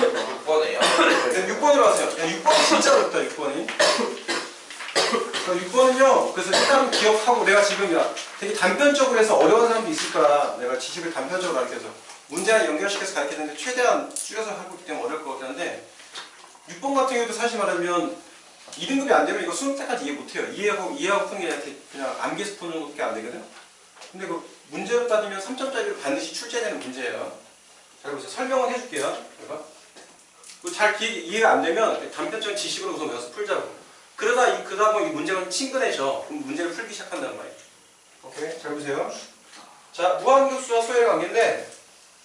6번에요. 6번으로 하세요. 야, 6번이 진짜 어렵다, 6번이. 6번은요, 그래서 일단 기억하고 내가 지금 야, 되게 단편적으로 해서 어려운 사람도 있을 거야. 내가 지식을 단편적으로 가르쳐서. 문제랑 연결시켜서 가르치는데 최대한 줄여서 하고 있기 때문에 어려울 것 같긴 한데, 6번 같은 경우도 사실 말하면 2등급이 안 되면 이거 수능 때까지 이해 못 해요. 이해하고, 이해하고 푸는 게 이렇게 그냥 암기해서 푸는 것밖에 안 되거든. 근데 그 문제로 따지면 3점짜리로 반드시 출제되는 문제예요. 자, 그래서 설명은 해줄게요. 봐봐. 그 잘 기- 이해가 안 되면 단편적인 지식으로 우선 외워서 풀자고. 그러다 이, 그러다 보면 이 문제가 친근해져. 그럼 문제를 풀기 시작한다는 말이에요. 오케이, 잘 보세요. 자, 무한급수와 소의 관계인데,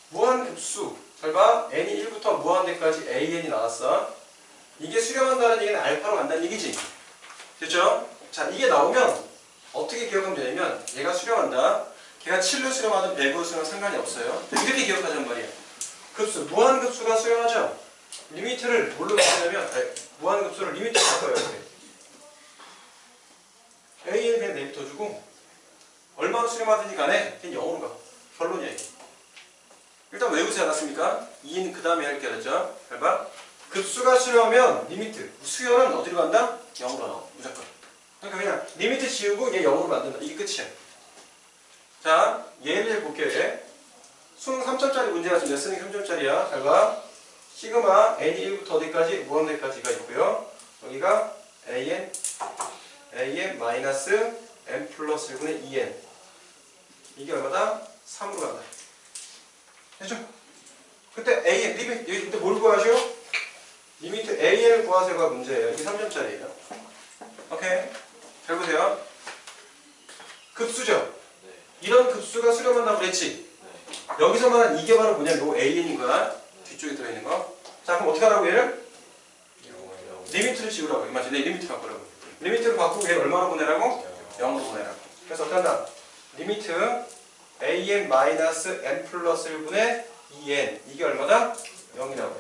무한급수. 잘 봐. n이 1부터 무한대까지 an이 나왔어. 이게 수렴한다는 얘기는 알파로 간다는 얘기지. 됐죠? 자, 이게 나오면 어떻게 기억하면 되냐면, 얘가 수렴한다. 걔가 7로 수렴하든 100으로 수렴하든 상관이 없어요. 이렇게 기억하자는 말이에요. 급수, 무한급수가 수렴하죠? 리미트를 뭘로 바꾸냐면 무한급수를 리미트 바꿔요 이렇게. A는 그냥 내비터 주고 얼마로 수렴하든지 간에 그냥 0으로 가. 결론이야 일단 외우지 않았습니까? 2는 그 다음에 할게 알았죠? 잘봐 급수가 수렴하면 리미트. 수열은 어디로 간다? 0으로 가 무조건. 그러니까 그냥 리미트 지우고 얘 0으로 만든다. 이게 끝이야. 자 예를 볼게요 얘 수능 3점짜리 문제가 지금 레슨이 3점짜리야? 잘봐 시그마 n이 1부터 어디까지? 무한대까지가 있고요. 여기가 an, an 마이너스 n 플러스 1분의 2n 이게 얼마다? 3으로 간다. 됐죠? 그때 an, 리미트, 여기 그때 뭘 구하시오? 리미트 an을 구하세요가 문제예요. 이게 3점짜리예요. 오케이. 잘 보세요. 급수죠? 네. 이런 급수가 수렴한다고 그랬지? 네. 여기서 말한 이게 바로 뭐냐면 요 an인 거야. 뒤쪽에 들어있는 거. 자, 그럼 어떻게 하라고 얘를? 리미트를 지우라고. 이 맞지? 네, 리미트 바꾸라고. 리미트를 바꾸고 얘를 얼마로 보내라고? 0으로 보내라고. 그래서 어떻게 한다? 리미트 an 마이너스 n 플러스 1분의 2n. 이게 얼마다? 0이라고 해요.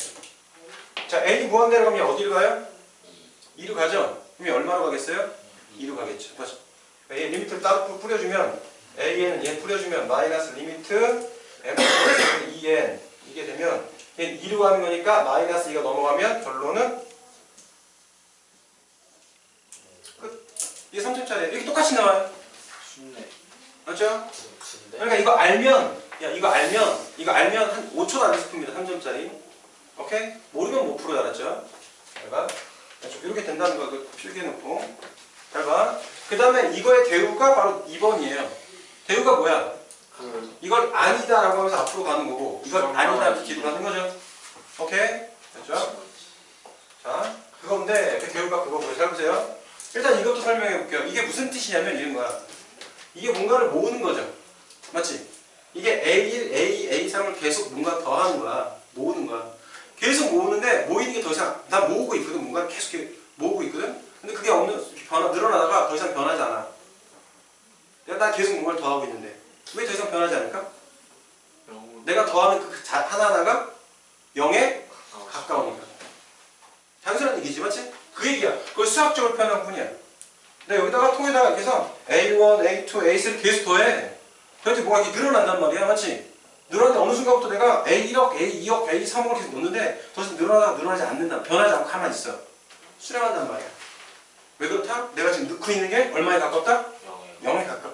자, n이 무한대로 가면 어디로 가요? 2로 가죠? 그럼 얼마로 가겠어요? 2로 가겠죠. 맞죠? 얘 리미트를 따로 뿌려주면 an은 얘 뿌려주면 마이너스 리미트 n 플러스 2n 이게 되면 얘 2로 가는 거니까 마이너스 2가 넘어가면 결론은 끝. 이게 3점짜리 이렇게 똑같이 나와요. 쉽네. 맞죠? 그러니까 이거 알면 야 이거 알면 이거 알면 한 5초도 안 풉니다. 3점짜리. 오케이? 모르면 못 풀어요. 알았죠? 잘 봐. 이렇게 된다는 거그 필기해놓고 잘 봐. 그 다음에 이거의 대우가 바로 2번이에요. 대우가 뭐야? 그 이걸 아니다라고 하면서 앞으로 가는 거고 이걸 아니다 하면서 뒤로 가는 거죠. 오케이? 됐죠? 자, 그건데 그 대우가 그거고요. 잘 보세요. 일단 이것도 설명해 볼게요. 이게 무슨 뜻이냐면 이런 거야. 이게 뭔가를 모으는 거죠. 맞지? 이게 A1, A, A3을 계속 뭔가 더하는 거야. 모으는 거야. 계속 모으는데 모이는 게 더 이상 나 모으고 있거든. 뭔가 계속 모으고 있거든. 근데 그게 없는 변화 늘어나다가 더 이상 변하지 않아. 내가 나 계속 뭔가를 더하고 있는데 왜더 이상 변하지 않을까? 내가 더하는 그 자- 하나하나가 0에 아, 가까우니까. 단순한 얘기지, 맞지? 그 얘기야. 그걸 수학적으로 표현한 뿐이야. 근데 여기다가 통에다가 이렇게 해서 A1, A2, A3를 계속 더해. 그래도 뭐가 이렇게 늘어난단 말이야, 맞지? 늘어나는데 어느 순간부터 내가 A1억, A2억, A3억을 계속 놓는데 더 이상 늘어나다가 늘어나지 않는다. 변하지 않고 가만히 있어. 수렴한단 말이야. 왜 그렇다? 내가 지금 넣고 있는 게 얼마에 가깝다? 영웅 0에 가깝기 때문에.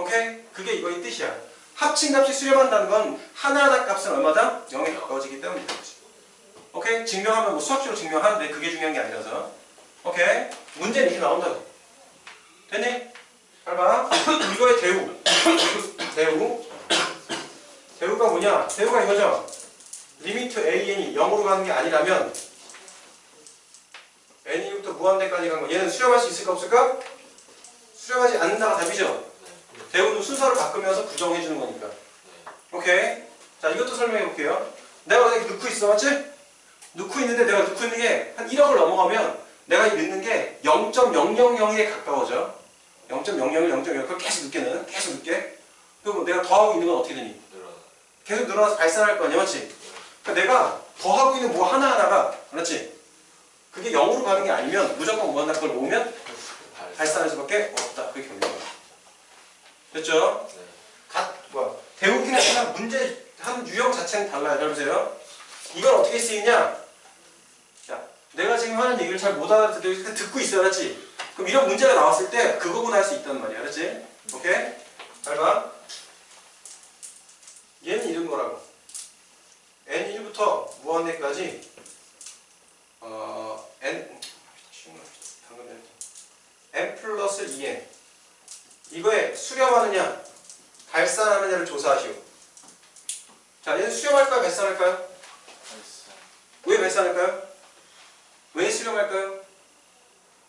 오케이? 그게 이거의 뜻이야. 합친 값이 수렴한다는 건 하나하나 값은 얼마다? 0에 가까워지기 때문이야. 오케이? 증명하면 뭐 수학적으로 증명하는데 그게 중요한 게 아니라서. 오케이? 문제는 이렇게 나온다고. 됐니? 잘 봐. 이거의 대우. 대우. 대우가 뭐냐? 대우가 이거죠. 리미트 an이 0으로 가는 게 아니라면 n이부터 무한대까지 간 거. 얘는 수렴할 수 있을까 없을까? 수렴하지 않는다가 답이죠. 대우도 순서를 바꾸면서 부정해 주는 거니까. 오케이. 자, 이것도 설명해 볼게요. 내가 이렇게 넣고 있어, 맞지? 넣고 있는데 내가 넣고 있는 게 한 1억을 넘어가면 내가 이 넣는 게 0.000에 가까워져. 0.001, 0.0 그걸 계속 넣게 는 계속 넣게. 그럼 내가 더하고 있는 건 어떻게 되니? 계속 늘어나서 발산할 거 아니야, 맞지? 그러니까 내가 더하고 있는 뭐 하나하나가, 그렇지? 그게 0으로 가는 게 아니면 무조건 무한대 그걸 모으면 발. 발산할 수밖에 없다. 그게 결론이야. 됐죠? 네. 갓, 뭐야. 대우긴 하지만 문제 한 유형 자체는 달라요. 잘 보세요. 이건 어떻게 쓰이냐? 자, 내가 지금 하는 얘기를 잘 못 알아듣고 듣고 있어, 알았지? 그럼 이런 문제가 나왔을 때 그거구나 할 수 있단 말이야, 알았지? 오케이? 잘 봐. 얘는 이런 거라고. n1부터 무한대까지 어, n 쉬운 거 방금 전에 n 플러스 2n 이거에 수렴하느냐 발산하느냐를 조사하시오. 자, 얘는 수렴할까요, 발산할까요? 발산. 왜 발산할까요? 왜 수렴할까요?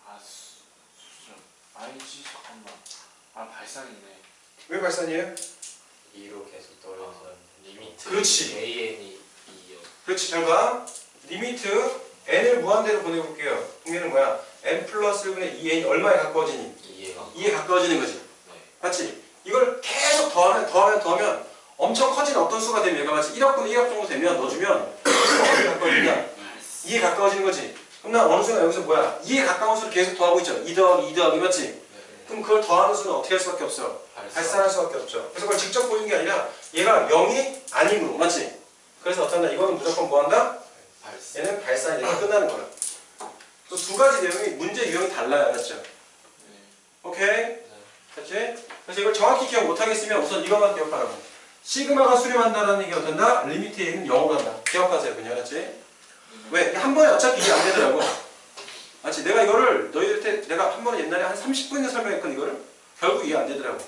아 수, 수정. 아니지 잠깐만. 아 발산이네. 왜 발산이에요? 2로 계속 떨어져 리미트 그렇지. AN이 2요 그렇지, 잘 봐. 리미트 n을 무한대로 보내볼게요. 그러면 뭐야? n 플러스 1분의 2n이 얼마에 가까워지니? 2에 2에 가까워지는 거지. 네. 맞지? 이걸 계속 더하면 더하면 더하면 엄청 커진 어떤 수가 되면 얘가 마치 1억분 1억 정도 되면 넣어주면 어디에 가까워지냐? 2에 가까워지는 거지. 그럼 나 어느 순간 여기서 뭐야? 2에 가까운 수를 계속 더하고 있죠. 2 더하기 2 더하기 맞지? 네. 그럼 그걸 더하는 수는 어떻게 할 수밖에 없어? 발산할 수밖에 없죠. 그래서 그걸 직접 보이는 게 아니라 얘가 0이 아니므로 맞지? 그래서 어떤다? 이거는 무조건 뭐 한다? 발산 얘는 발산이 되면 끝나는 거야. 또 두 가지 내용이 문제 유형이 달라요. 알았죠? 그래서 이걸 정확히 기억 못하겠으면 우선 이것만 기억하라고. 시그마가 수렴한다는 얘기 어떤다? 리미트 A는 0으로 한다. 기억하세요. 그냥 알았지? 왜? 이게 한 번에 어차피 이해 안 되더라고. 맞지? 내가 이거를 너희들한테 내가 한 번에 옛날에 한 30분이나 설명했건 이거를 결국 이해 안 되더라고.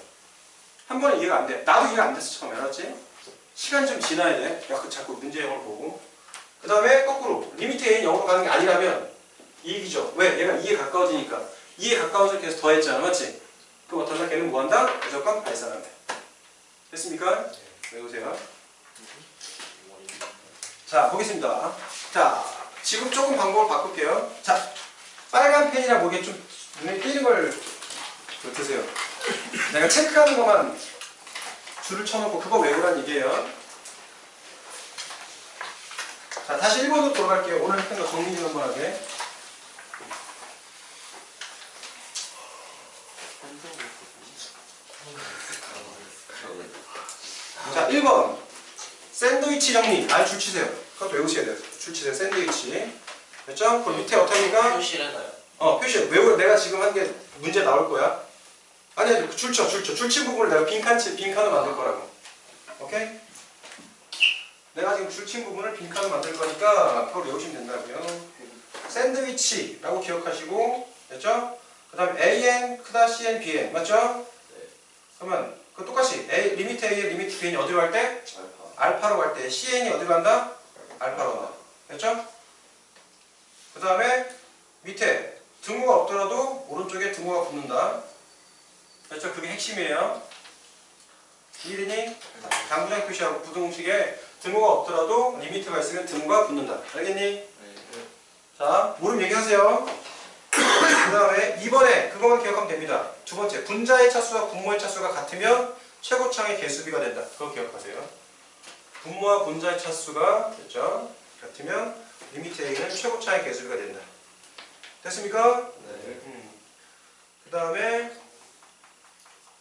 한 번에 이해가 안 돼. 나도 이해가 안 됐어 처음에 알았지? 시간이 좀 지나야 돼. 야, 그 자꾸 문제형을 보고. 그 다음에 거꾸로 리미트 A는 0으로 가는 게 아니라면 이익이죠. 왜? 얘가 2에 가까워지니까 2에 가까운 수를 계속 더했잖아. 맞지? 그럼 어떤다? 걔는 뭐 한다? 무조건 발산한다. 됐습니까? 외우세요. 자, 보겠습니다. 자, 지금 조금 방법을 바꿀게요. 자, 빨간 펜이라 보기에 좀 눈에 띄는 걸 드세요. 내가 체크하는 것만 줄을 쳐놓고 그거 외우란 얘기예요. 자, 다시 1번으로 돌아갈게요. 오늘 했던 거 정리 좀 한번 하게. 자, 1번. 샌드위치 정리. 아, 줄 치세요. 그것도 외우셔야 돼요. 줄 치세요. 샌드위치. 됐죠? 그 밑에 어떻게 가 표시를 해놔요 어, 표시. 외우 내가 지금 한 게 문제 나올 거야. 아니, 아니, 그 줄쳐, 줄쳐. 줄친 부분을 내가 빈칸, 치, 빈칸을 만들 거라고. 오케이? 내가 지금 줄친 부분을 빈칸을 만들 거니까 그걸 외우시면 된다고요. 샌드위치라고 기억하시고, 됐죠? 그 다음에 AN, 크다 CN, BN. 맞죠? 네. 그러면 그 똑같이 A, 리미트 A의 리미트 BN이 어디로 갈 때? 알파 알파 로 갈 때 CN이 어디로 간다? 알파로 간다. 됐죠? 그 다음에 밑에 등호가 없더라도 오른쪽에 등호가 붙는다. 됐죠? 그게 핵심이에요. 이해되니? 당구장 표시하고 부등식에 등호가 없더라도 리미트가 있으면 등호가 붙는다. 알겠니? 네. 자, 모름 얘기하세요. 그 다음에 2번에 그것만 기억하면 됩니다. 두 번째, 분자의 차수와 분모의 차수가 같으면 최고창의 개수비가 된다. 그거 기억하세요. 분모와 분자의 차수가 됐죠? 같으면 리미트 A는 최고차의 개수비가 된다. 됐습니까? 네. 그 다음에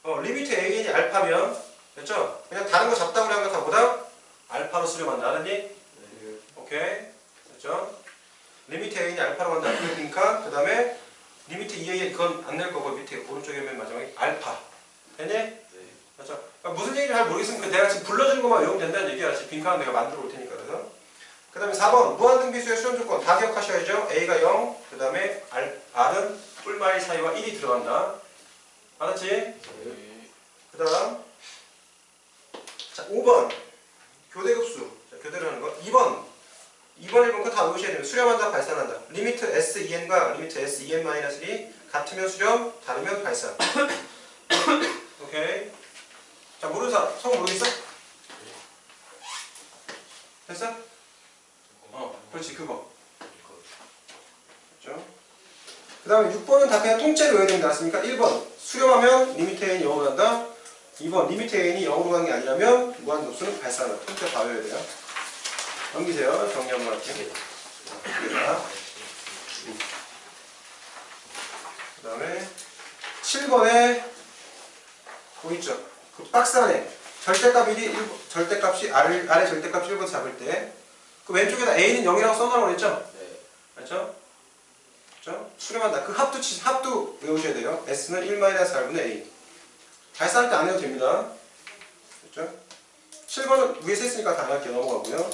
어, 리미트 AN이 알파면 됐죠? 그냥 다른 거 잡다고 하는 거 다보다 알파로 수렴한다. 알았니? 네. 오케이. 됐죠? 리미트 A는 알파로 간다. 그 빈칸. 그 다음에 리미트 2A 그건 안 낼 거고 밑에 오른쪽에 맨 마지막에 알파. 네. 맞죠? 그러니까 무슨 얘기인지 잘 모르겠으면 그 내가 지금 불러주는 것만 외우면 된다는 얘기야. 지금 빈칸 내가 만들어 올 테니까. 그래서. 그 다음에 4번. 무한등비수의 수렴 조건 다 기억하셔야죠. A가 0. 그 다음에 R은 뿔마일 사이와 1이 들어간다. 알았지? 네. 그 다음. 자, 5번. 교대급수. 자, 교대를 하는 거. 2번. 2번, 1번 거다 외우셔야 돼요. 수렴한다, 발산한다. 리미트 S2n과 리미트 S2n-1이 같으면 수렴, 다르면 발산. 오케이. 자, 모르는 사람, 성 모르겠어? 됐어? 어, 그렇지, 그거. 됐죠? 그 다음에 6번은 다 그냥 통째로 외워야 되는 게 낫습니까? 1번. 수렴하면 리미트 n이 0으로 간다. 2번. 리미트 n이 0으로 가는 게 아니라면 무한급수는 발산한다. 통째 다 외워야 돼요. 넘기세요. 정리 한번 할게요. 그 다음에 7번에 보이죠? 그 박스 안에 절대값 1이 1, 절대값이 아래, 아래 절대값 1번 잡을 때 그 왼쪽에다 a는 0이라고 써놓으라고 그랬죠? 네. 맞죠? 그죠? 수렴한다. 그 합도 치, 합도 외우셔야 돼요. s는 1-r분의 a. 발사할 때 안 해도 됩니다. 그죠? 7번은 위에서 했으니까 다 할게요. 넘어가고요.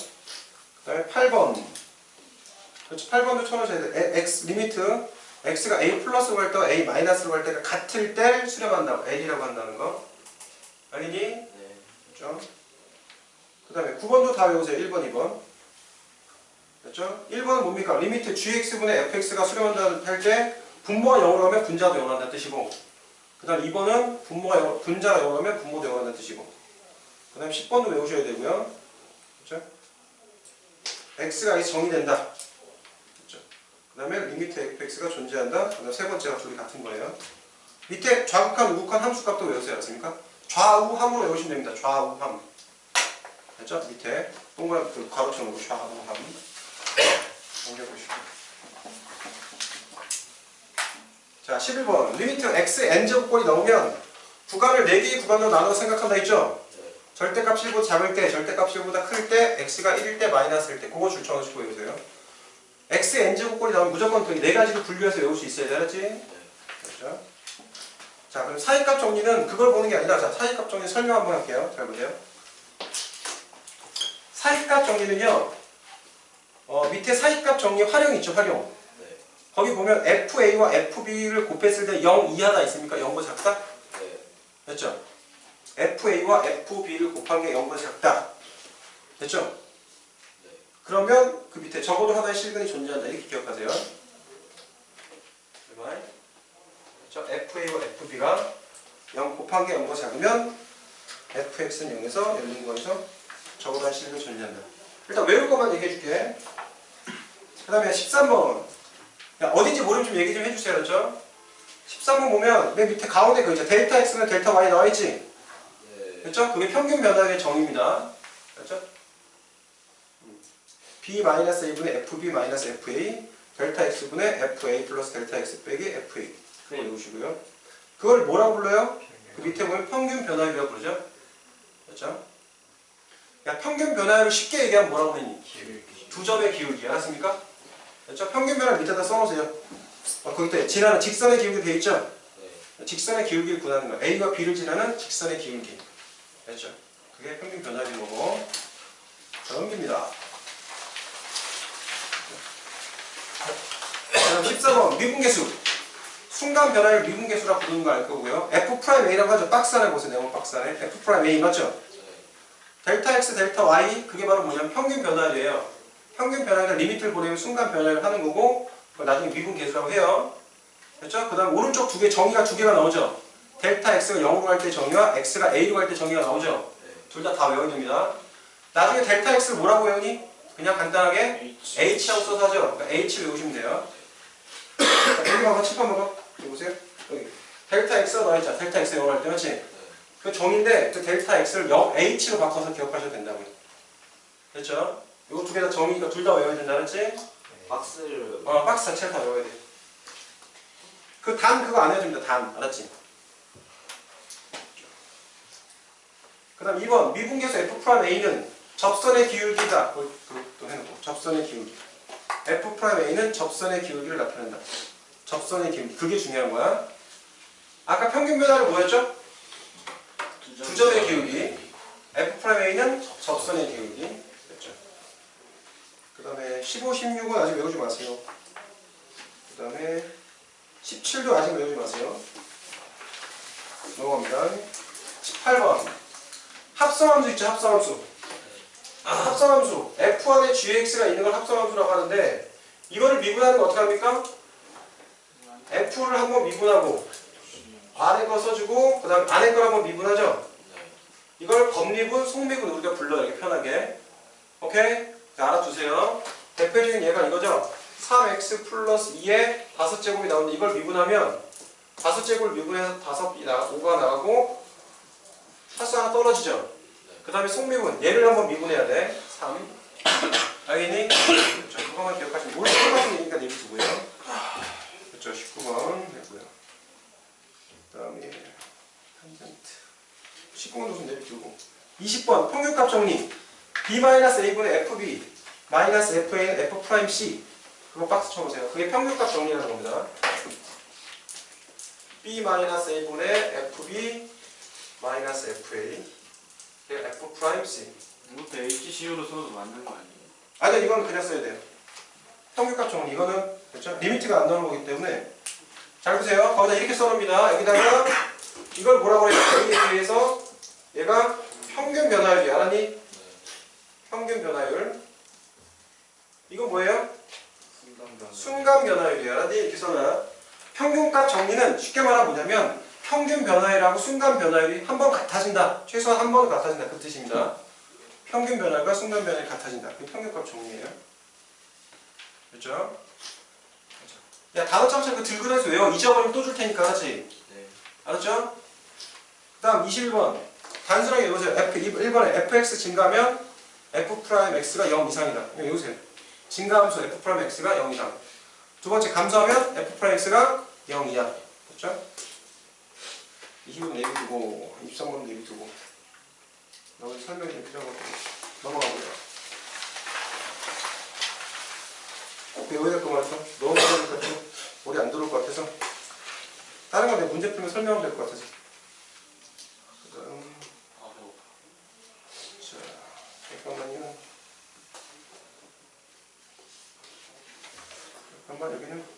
그 다음에 8번. 그렇죠. 8번도 쳐놓으셔야 돼요. 에- x 리미트 x가 a 플러스로 갈 때와 a 마이너스로 갈 때가 같을 때 수렴한다고 l이라고 한다는 거. 알겠니? 네. 그렇죠? 그 다음에 9번도 다 외우세요. 1번, 2번. 됐죠? 1번은 뭡니까? 리미트 gx분의 fx가 수렴한다 할 때 분모가 0으로 하면 분자도 0으로 한다는 뜻이고 그 다음 2번은 분모가 0, 분자가 0으로 하면 분모도 0으로 한다는 뜻이고 그 다음 10번도 외우셔야 되고요. 그렇죠? X가 정의된다. 그렇죠? 그 다음에 리미트 fx가 존재한다. 그 다음 세 번째가 둘이 같은 거예요. 밑에 좌극한, 우극한 함수 값도 외우세요. 알았습니까? 좌우함으로 외우시면 됩니다. 좌우함. 됐죠? 밑에 동그란 그 쳐놓고 좌우함. 옮겨보시고. 자, 11번. 리미트 x n제곱꼴이 나오면 구간을 4개의 구간으로 나눠 생각한다 했죠? 네. 절대값 7보다 작을 때, 절대값 7보다 클 때, x가 1일 때, 마이너스일 때, 그거 줄쳐놓으시고 외우세요. x n제곱꼴이 나오면 무조건 그네 가지를 분류해서 외울 수 있어야 돼, 알았지? 그렇죠? 자, 그럼 사이값 정리는 그걸 보는 게 아니라, 자, 사이값 정리 설명 한번 할게요. 잘 보세요. 사이값 정리는요, 어, 밑에 사이값 정리 활용 있죠, 활용. 네. 거기 보면 FA와 FB를 곱했을 때 0 이하다 있습니까? 0보다 작다? 네. 됐죠? FA와 FB를 곱한 게 0보다 작다. 됐죠? 네. 그러면 그 밑에 적어도 하나의 실근이 존재한다. 이렇게 기억하세요. 제발. 그렇죠? FA와 FB가 0 곱한 게 0보다 작으면 FX는 0에서 열린 거에서 적어도 한 실근이 존재한다. 일단 외울 것만 얘기해 줄게. 그 다음에 13번. 야, 어딘지 모르면 좀 얘기 좀 해주세요. 그렇죠? 13번 보면 맨 밑에 가운데 그 있죠. 델타 X는 델타 Y 나와 있지? 네. 그렇죠? 그게 평균 변화의 정의입니다. 그렇죠? 음. B-A분의 FB-FA 델타 X분의 FA 플러스 델타 X 빼기 FA 그거 외우시고요. 그걸 뭐라고 불러요? 그 밑에 보면 평균 변화율이라고 부르죠? 그렇죠? 야, 평균 변화율을 쉽게 얘기하면 뭐라고 그러니? 두 점의 기울기 알았습니까? 그렇죠? 평균 변화 밑에다 써놓으세요. 어, 거기 때 지나는 직선의 기울기 돼 있죠? 네. 직선의 기울기를 구하는 거야. A와 B를 지나는 직선의 기울기. 됐죠? 그게 평균 변화율인 거고. 넘깁니다. 다음 14번 미분계수. 순간 변화율 미분계수라 부르는 거 알 거고요. F'A라고 하죠. 박스 안에 보세요. 네모 박스 안에. F'A 맞죠? 네. 델타 X, 델타 Y 그게 바로 뭐냐면 평균 변화율이에요. 평균 변화율 리미트를 보내면 순간 변화율을 하는 거고 나중에 미분계수라고 해요. 됐죠? 그 다음 오른쪽 두 개 정의가 두 개가 나오죠. 델타 X가 0으로 갈 때 정의와 X가 A로 갈 때 정의가 나오죠. 네. 둘다다 외워야 됩니다. 나중에 델타 X를 뭐라고 외우니? 그냥 간단하게 H. H하고 써서 하죠. 그러니까 H 외우시면 돼요. 자, 여기 봐봐, 칠판 봐봐. 여기 보세요. 여기. 델타 X가 나와있잖아. 델타 X 0으로 할때 맞지? 그 정의인데 그 델타 X를 0, H로 바꿔서 기억하셔도 된다고요. 됐죠? 이거 두 개 다 정의니까 둘 다 외워야 된다 그랬지? 박스를 어, 박스 자체를 다 외워야 돼. 그 단 그거 안 해줍니다. 단. 알았지? 그 다음 2번. 미분계수 F'A는 접선의 기울기다. 또 해놓고. 접선의 기울기. F'A는 접선의 기울기를 나타낸다. 접선의 기울기. 그게 중요한 거야. 아까 평균 변화를 뭐였죠? 두 점의 기울기. F'A는 접선의 기울기. 그 다음에 15, 16은 아직 외우지 마세요. 그 다음에 17도 아직 외우지 마세요. 넘어갑니다. 18번. 합성함수 있죠, 합성함수. 아, 합성함수. F 안에 GX가 있는 걸 합성함수라고 하는데, 이거를 미분하는 거 어떻게 합니까? F를 한번 미분하고, 안에 거 써주고, 그 다음 안에 걸 한번 미분하죠? 네. 이걸 겉미분, 속미분 우리가 불러요, 이렇게 편하게. 오케이? 자, 알아두세요. 대표적인 예가 이거죠? 3x 플러스 2에 5제곱이 나오는데 이걸 미분하면 5제곱을 미분해서 5이 나, 5가 나가고 떨어지죠? 그 다음에 속미분, 얘를 한번 미분해야 돼. 3. 알겠니? 그렇죠. 그거만 기억하시면 오늘 똑같은 얘기니까 내비 두고요. 그렇죠. 19번 했고요. 그 다음에 탄젠트. 19번 우선 내비 두고 20번 평균값 정리 B-A분의 FB 마이너스 FA는 F 프라임 C 그거 박스 쳐보세요. 그게 평균값 정리하는 겁니다. B 마이너스 A분의 FB 마이너스 FA 그게 F 프라임 C 이것도 HCU로 써도 맞는 거 아니에요? 아니 이건 그냥 써야 돼요. 평균값 정리 이거는 그렇죠? 리미트가 안 나오는 거기 때문에 잘 보세요. 거기다 이렇게 써놓습니다. 여기다가 이걸 뭐라고 그래요? A에 비해서 얘가 평균 변화율이 알았니? 평균 변화율 이건 뭐예요? 순간 변화율이야. 알았니? 이렇게 써놔. 평균값 정리는 쉽게 말하면 뭐냐면 평균 변화율하고 순간 변화율이 한 번 같아진다. 최소한 한 번은 같아진다. 그 뜻입니다. 평균 변화율과 순간 변화율이 같아진다. 그게 평균값 정리예요. 그렇죠? 야 단어 참치 그 들고 다니서 외워. 잊어버리면 또 줄 테니까 하지. 네. 알았죠? 그 다음 21번 단순하게 외우세요. F, 1번에 fx 증가하면 f 프라임 x가 0 이상이다. 이거 외우세요. 증가함수 f 프라임 x가 0 이상. 두 번째 감소하면 f 프라임 x가 0 이하. 그렇죠? 22번 내비두고 23번 내비두고. 나머지 설명이 좀 필요한 것들 넘어가고요. 꼭 외워야 될 것 같아서 너무 많으니까 좀 머리 안 들어올 것 같아서 다른 건내 문제 풀면 설명하면 될 것 같아서. 그다음. 아. 자 잠깐만요. 잠깐만 여기는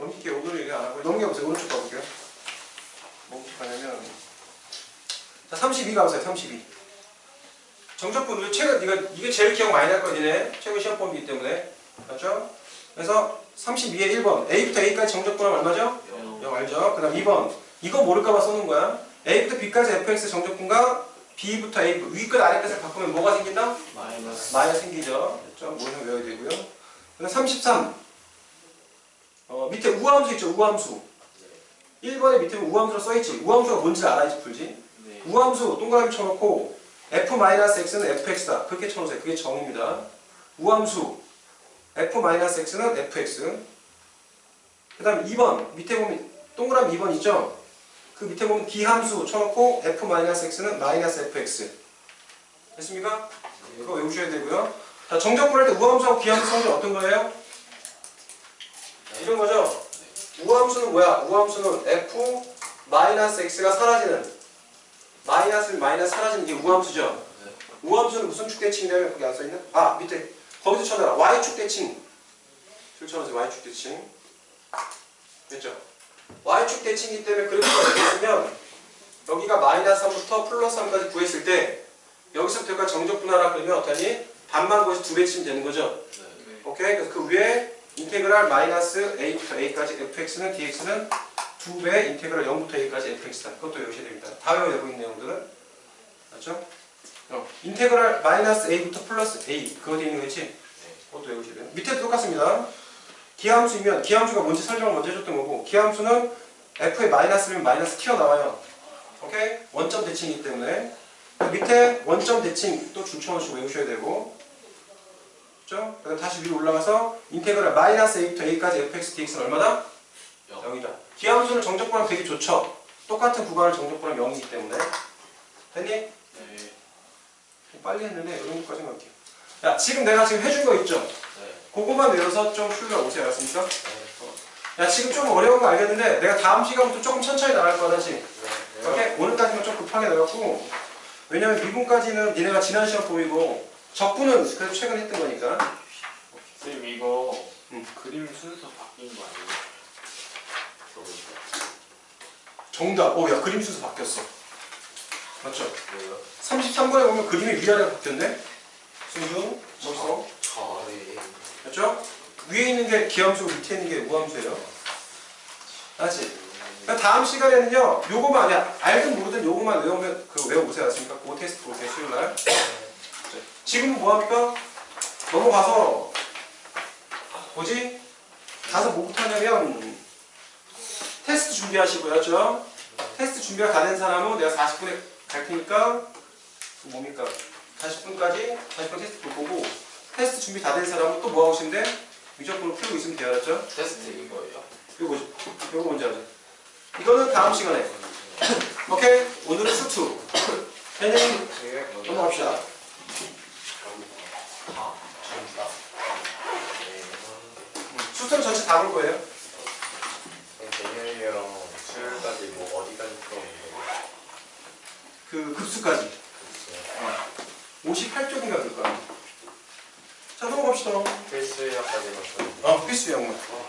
넘길게요 오늘은 얘기 안 하고 넘겨보세요 오른쪽 가볼게요 뭐 하냐면 자 32 가보세요 32 정적분 우리 최근 네가 이게 제일 기억 많이 날 거야 니네 최근 시험 범위이기 때문에 맞죠? 그래서 32에 1번 A부터 A까지 정적분하면 얼마죠? 영. 0 알죠? 그 다음 2번 이거 모를까봐 써놓은 거야 A부터 B까지 fx 정적분과 B부터 A 위끝 아래 끝을 바꾸면 뭐가 생긴다? 마이너스. 마이너스 생기죠 그렇죠? 모르면 외워야 되고요 그 다음 33 어, 밑에 우함수 있죠 우함수. 1번에 밑에 우함수로 써있지. 우함수가 뭔지 알아야지 풀지? 네. 우함수 동그라미 쳐놓고 f-x는 fx다. 그렇게 쳐놓으세요. 그게 정입니다. 우함수. F-x는 fx. 그 다음 2번 밑에 보면 동그라미 2번 있죠? 그 밑에 보면 기함수 쳐놓고 f-x는 마이너스 fx. 됐습니까? 그거 외우셔야 되고요. 자 정적분 할 때 우함수하고 기함수 성질 어떤 거예요? 이런 거죠 우함수는 뭐야? 우함수는 f 마이너스 x가 사라지는 마이너스 마이너스 사라지는 게 우함수죠. 네. 우함수는 무슨 축대칭이냐면 거기 안 써있나? 아 밑에 거기서 쳐놔라 y축 대칭. 줄 쳐놓으세요 y축 대칭. 됐죠? y축 대칭이기 때문에 그렇게 되겠으면 여기가 마이너스 3부터 플러스 3까지 구했을 때 여기서부터가 정적 분할하 그러면 어떠니? 반만 구해서 두배 치면 되는 거죠. 네. 네. 오케이 그래서 그 위에 인테그랄 마이너스 a부터 a까지 fx는 dx는 두배 인테그랄 0부터 a까지 fx다. 그것도 외우셔야 됩니다. 다 되고 있는 내용들은 맞죠? 어, 인테그랄 마이너스 a부터 플러스 a 그거 돼 있는 거 있지? 그것도 외우셔야 돼요. 밑에도 똑같습니다. 기하함수이면 기하함수가 뭔지 설명을 먼저 해줬던 거고 기하함수는 f의 마이너스면 마이너스 튀어나와요. 오케이? 원점 대칭이기 때문에 그 밑에 원점 대칭 또 줄쳐놓으시고 외우셔야 되고 그죠? 그다음 다시 위로 올라가서 인테그랄 마이너스 a부터 a까지 fx dx는 얼마다? 영. 0이다. 기하함수를 정적분하면 되게 좋죠. 똑같은 구간을 정적분하면 0이기 때문에 됐니? 네. 빨리 했는데 이런 것까지만 할게요. 야 지금 내가 지금 해준 거 있죠? 네. 그거만 외워서 좀 풀려 오세요. 알았습니까? 네. 야 지금 좀 어려운 거 알겠는데 내가 다음 시간부터 조금 천천히 나갈 거다지. 네. 오케이? 오늘까지만 좀 급하게 나갔고 왜냐면 미분까지는 니네가 지난 시험 보이고 적분은 그래도 최근 했던 거니까 선생님 이거 음. 그림 순서 바뀐 거 아니에요? 정답. 오, 야 그림 순서 바뀌었어. 맞죠? 왜요? 33번에 보면 그림이 위아래로 바뀌었네. 순수, 멋있어. 잘해. 맞죠? 위에 있는 게 기함수고 밑에 있는 게 무함수예요. 알았지? 다음 시간에는요, 요거만, 그냥 알든 모르든 요거만 외우면, 그 외워보세요. 알았습니까? 그 테스트 볼게요, 수요일 날. 지금 뭐합니까? 넘어가서, 뭐지? 가서 뭐부터 하냐면, 테스트 준비하시고요. 알았죠? 테스트 준비가 다 된 사람은 내가 40분에 갈 테니까, 그 뭡니까? 40분까지, 40분 테스트 볼 거고, 테스트 준비 다 된 사람은 또 뭐 하고 싶은데? 미적분을 풀고 있으면 돼요. 알았죠? 테스트 이거예요. 요거, 요거 뭔지 알죠? 이거는 다음 시간에. 오케이? 오늘은 수투. 되게 넘어갑시다. 다? 전다? 네. 수선 전체 다 볼 거예요. 대년이랑 수요일까지 뭐 어디까지 그 급수까지. 글쎄요 58쪽인가 그럴 거야. 자, 넘어갑시다. 필수학까지만 풀었는데 어, 필수 영문. 와